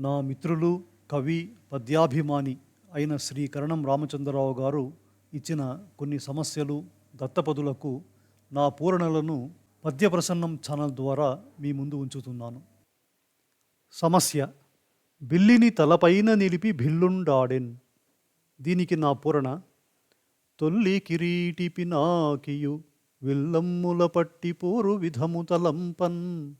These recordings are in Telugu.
నా మిత్రులు కవి పద్యాభిమాని అయిన శ్రీ కరణం రామచంద్రరావు గారు ఇచ్చిన కొన్ని సమస్యలు దత్తపదులకు నా పూరణలను పద్యప్రసన్నం ఛానల్ ద్వారా మీ ముందు ఉంచుతున్నాను. సమస్య బిల్లిని తలపైన నిలిపి భిల్లుండాడెన్. దీనికి నా పూరణ తొల్లి కిరీటి పినాకియు విల్లమ్ముల పట్టి పోరు విధము తలంపన్.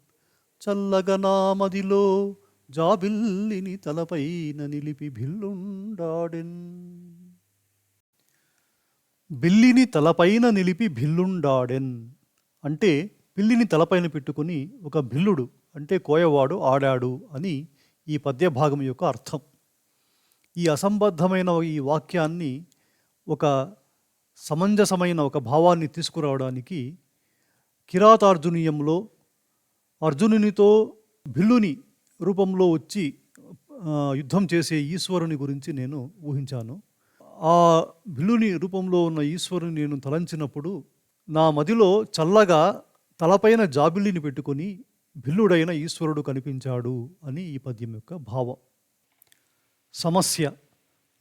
చల్లగ నామదిలో జాబిల్లిని తలపైన నిలిపి భిల్లుండాడెన్. బిల్లిని తలపైన నిలిపి భిల్లుండాడెన్. అంటే పిల్లిని తలపైన పెట్టుకుని ఒక భిల్లుడు అంటే కోయవాడు ఆడాడు అని ఈ పద్య భాగం యొక్క అర్థం. ఈ అసంబద్ధమైన ఈ వాక్యాన్ని ఒక సమంజసమైన ఒక భావాన్ని తీసుకురావడానికి కిరాతార్జునీయంలో అర్జునునితో భిల్లుని రూపంలో వచ్చి యుద్ధం చేసే ఈశ్వరుని గురించి నేను ఊహించాను. ఆ భిల్లుని రూపంలో ఉన్న ఈశ్వరుని నేను తలంచినప్పుడు నా మదిలో చల్లగా తలపైన జాబిల్లిని పెట్టుకొని బిల్లుడైన ఈశ్వరుడు కనిపించాడు అని ఈ పద్యం యొక్క భావం. సమస్య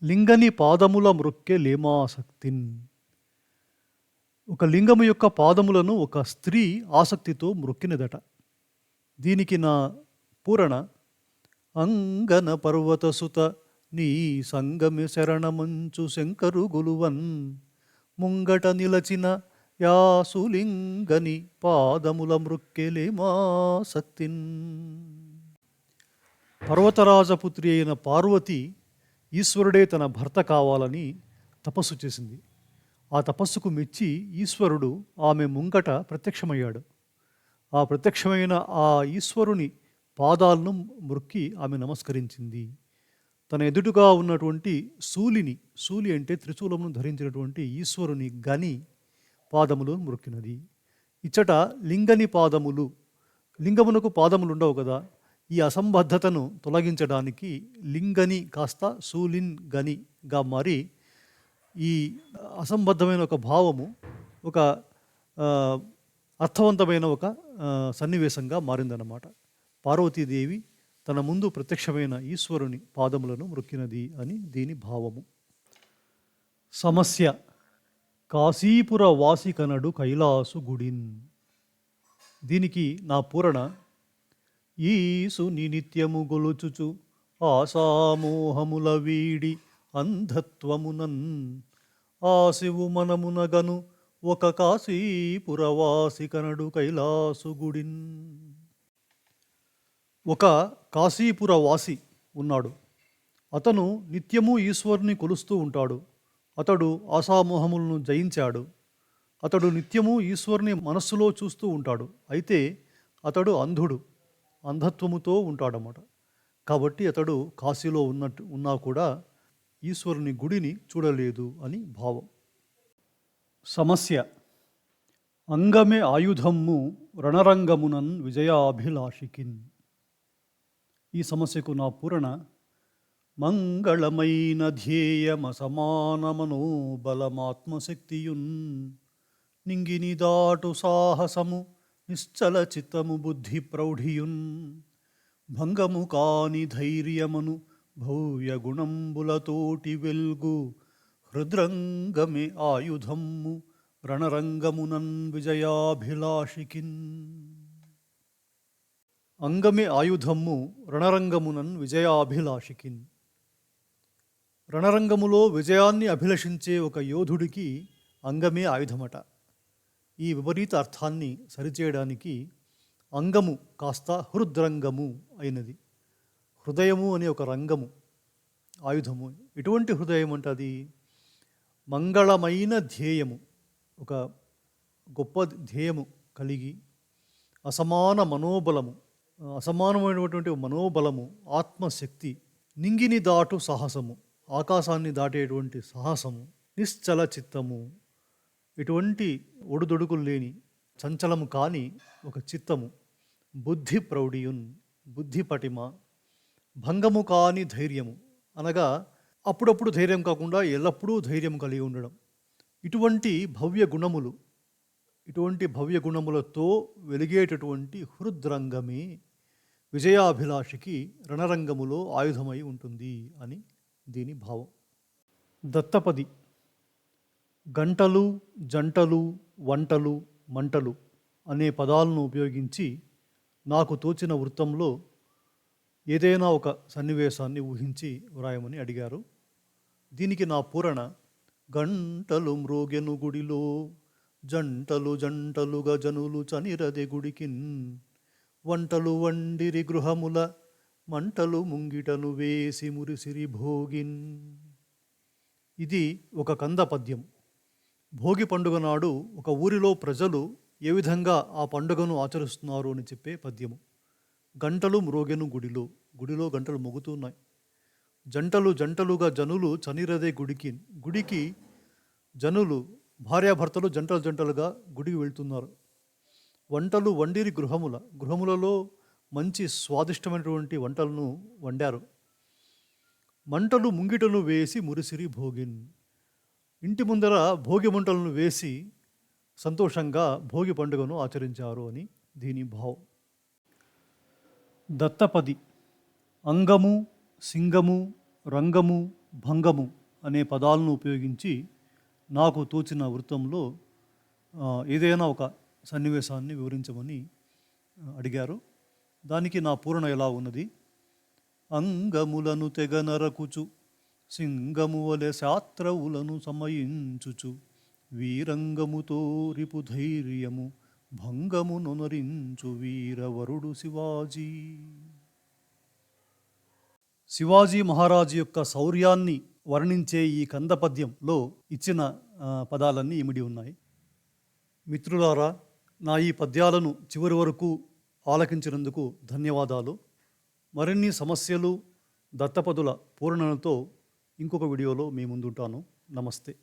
లింగని పాదముల మృక్కే లేమాసక్తిన్. ఒక లింగము యొక్క పాదములను ఒక స్త్రీ ఆసక్తితో మృక్కినదట. దీనికి నా పూరణ అంగన పర్వతసుత నీ సంగమి శరణమంచు శంకరు గులువన్ ముంగట నిలచిన యాసులింగని పాదముల మృక్కెలేమాసక్తిన్ పర్వతరాజపుత్రి అయిన పార్వతి ఈశ్వరుడే తన భర్త కావాలని తపస్సు చేసింది. ఆ తపస్సుకు మెచ్చి ఈశ్వరుడు ఆమె ముంగట ప్రత్యక్షమయ్యాడు ఆ ప్రత్యక్షమైన ఆ ఈశ్వరుని పాదాలను మృక్కి ఆమె నమస్కరించింది. తన ఎదుటుగా ఉన్నటువంటి శూలిని శూలి అంటే త్రిశూలమును ధరించినటువంటి ఈశ్వరుని గని పాదములు మృక్కినది ఇచ్చట లింగని పాదములు లింగమునకు పాదములు ఉండవు కదా. ఈ అసంబద్ధతను తొలగించడానికి లింగని కాస్త శూలిన్ గనిగా మారి ఈ అసంబద్ధమైన ఒక భావము ఒక అర్థవంతమైన ఒక సన్నివేశంగా మారిందన్నమాట. పార్వతీదేవి తన ముందు ప్రత్యక్షమైన ఈశ్వరుని పాదములను మృక్కినది అని దీని భావము. సమస్య కాశీపుర వాసికనడు కైలాసు గుడిన్. దీనికి నా పూరణ ఈసు నిత్యము గొలుచుచు ఆశామోహముల వీడి అంధత్వమునన్. ఆశివు మనమునగను ఒక కాశీపురవాసి కనడు కైలాసు గుడిన్. ఒక కాశీపుర వాసి ఉన్నాడు. అతను నిత్యము ఈశ్వరుని కొలుస్తూ ఉంటాడు. అతడు ఆశామోహములను జయించాడు. అతడు నిత్యము ఈశ్వరుని మనస్సులో చూస్తూ ఉంటాడు. అయితే అతడు అంధుడు అంధత్వముతో ఉంటాడన్నమాట. కాబట్టి అతడు కాశీలో ఉన్నట్టు ఉన్నా కూడా ఈశ్వరుని గుడిని చూడలేదు అని భావం. సమస్య. అంగమే ఆయుధమ్ము రణరంగమునన్ విజయాభిలాషికిన్. ఈ సమస్యకు నా పూరణ మంగళమైన ధ్యేయమ సమాన మనోబలమాత్మశక్తియున్ నింగిని దాటు సాహసము నిశ్చల చిత్తము బుద్ధి ప్రౌఢియున్ భంగము కాని ధైర్యమును భవ్య గుణంబులతోటి వెల్గు హృద్రంగమే ఆయుధమ్ము రణరంగమునన్ విజయాభిలాషికిన్. అంగమే ఆయుధమ్ము రణరంగమునన్ విజయాభిలాషికిన్. రణరంగములో విజయాన్ని అభిలషించే ఒక యోధుడికి అంగమే ఆయుధమట. ఈ విపరీత అర్థాన్ని సరిచేయడానికి అంగము కాస్త హృద్రంగము అయినది. హృదయము అనే ఒక రంగము ఆయుధము. ఎటువంటి హృదయం అంటే అది? మంగళమైన ధ్యేయము ఒక గొప్ప ధ్యేయము కలిగి అసమాన మనోబలము అసమానమైనటువంటి మనోబలము ఆత్మశక్తి నింగిని దాటు సాహసము ఆకాశాన్ని దాటేటువంటి సాహసము నిశ్చల చిత్తము. ఎటువంటి ఒడుదొడుకులు లేని చంచలము కాని ఒక చిత్తము. బుద్ధి ప్రౌఢియున్ బుద్ధి పటిమ భంగము కాని ధైర్యము. అనగా అప్పుడప్పుడు ధైర్యం కాకుండా ఎల్లప్పుడూ ధైర్యం కలిగి ఉండడం. ఇటువంటి భవ్య గుణములు ఇటువంటి భవ్య గుణములతో వెలిగేటటువంటి హృద్రంగమే విజయాభిలాషికి రణరంగములో ఆయుధమై ఉంటుంది అని దీని భావం. దత్తపది గంటలు జంటలు వంటలు మంటలు అనే పదాలను ఉపయోగించి నాకు తోచిన వృత్తంలో ఏదైనా ఒక సన్నివేశాన్ని ఊహించి వ్రాయమని అడిగారు. దీనికి నా పూరణ గంటలు మ్రోగెను గుడిలో జంటలు జంటలుగా జనులు చనిరదే గుడికిన్ వంటలు వండిరి గృహముల మంటలు ముంగిటను వేసి మురిసిరి భోగిన్. ఇది ఒక కంద పద్యం. భోగి పండుగ నాడు ఒక ఊరిలో ప్రజలు ఏ విధంగా ఆ పండుగను ఆచరిస్తున్నారు అని చెప్పే పద్యము. గంటలు మ్రోగెను గుడిలో గుడిలో గంటలు మొగుతున్నాయి. జంటలు జంటలుగా జనులు చనిరదే గుడికి గుడికి జనులు భార్యాభర్తలు జంటలు జంటలుగా గుడికి వెళ్తున్నారు. వంటలు వండిరి గృహముల గృహములలో మంచి స్వాదిష్టమైనటువంటి వంటలను వండారు. మంటలు ముంగిటను వేసి మురిసిరి భోగిన్. ఇంటి ముందర భోగి మంటలను వేసి సంతోషంగా భోగి పండుగను ఆచరించారు అని దీని భావం. దత్తపది అంగము సింగము రంగము భంగము అనే పదాలను ఉపయోగించి నాకు తోచిన వృత్తంలో ఏదైనా ఒక సన్నివేశాన్ని వివరించమని అడిగారు. దానికి నా పూరణ ఎలా ఉన్నది? అంగములను తెగ నరకుచు సింగము వలె శాస్త్రవులను సమయించుచు వీరంగముతో రిపు ధైర్యము భంగము నొనరించు వీరవరుడు శివాజీ. శివాజీ మహారాజు యొక్క శౌర్యాన్ని వర్ణించే ఈ కంద పద్యంలో ఇచ్చిన పదాలన్నీ ఇమిడి ఉన్నాయి. మిత్రులారా నా ఈ పద్యాలను చివరి వరకు ఆలకించినందుకు ధన్యవాదాలు. మరిన్ని సమస్యలు దత్తపదుల పూరణలతో ఇంకొక వీడియోలో మీ ముందుంటాను. నమస్తే.